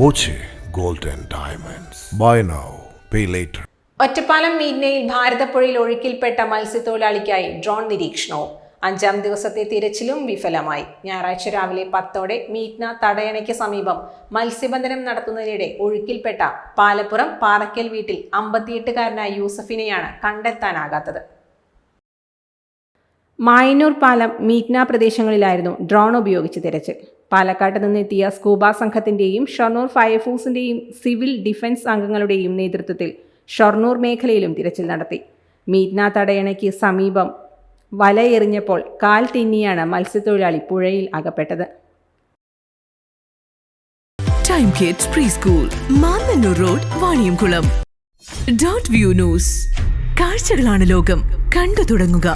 Boche gold diamonds. Buy now pay later. Ottapalam മീനയിൽ ഭാരതപ്പുഴയിൽ ഒഴുക്കിൽപ്പെട്ട മത്സ്യത്തൊഴിലാളിക്കായി ഡ്രോൺ നിരീക്ഷണവും അഞ്ചാം ദിവസത്തെ തിരച്ചിലും വിഫലമായി. ഞായറാഴ്ച രാവിലെ പത്തോടെ മീറ്റ്ന തടയണയ്ക്ക് സമീപം മത്സ്യബന്ധനം നടത്തുന്നതിനിടെ ഒഴുക്കിൽപ്പെട്ട പാലപ്പുറം പാറക്കൽ വീട്ടിൽ അമ്പത്തിയെട്ടുകാരനായ യൂസഫിനെയാണ് കണ്ടെത്താനാകാത്തത്. മായന്നൂർ പാലം മീറ്റ്ന പ്രദേശങ്ങളിലായിരുന്നു ഡ്രോൺ ഉപയോഗിച്ച് തിരച്ചിൽ. പാലക്കാട്ട് നിന്നെത്തിയ സ്കൂബ സംഘത്തിന്റെയും ഷൊർണൂർ ഫയർഫോഴ്സിന്റെയും സിവിൽ ഡിഫൻസ് അംഗങ്ങളുടെയും നേതൃത്വത്തിൽ ഷൊർണൂർ മേഖലയിലും തിരച്ചിൽ നടത്തി. മീറ്റ്ന തടയണയ്ക്ക് സമീപം വലയെറിഞ്ഞപ്പോൾ കാൽ തിന്നിയാണ് മത്സ്യത്തൊഴിലാളി പുഴയിൽ അകപ്പെട്ടത്. Time kids preschool road view news കാഴ്ചകളാണ് ലോകം. കണ്ടു തുടങ്ങുക.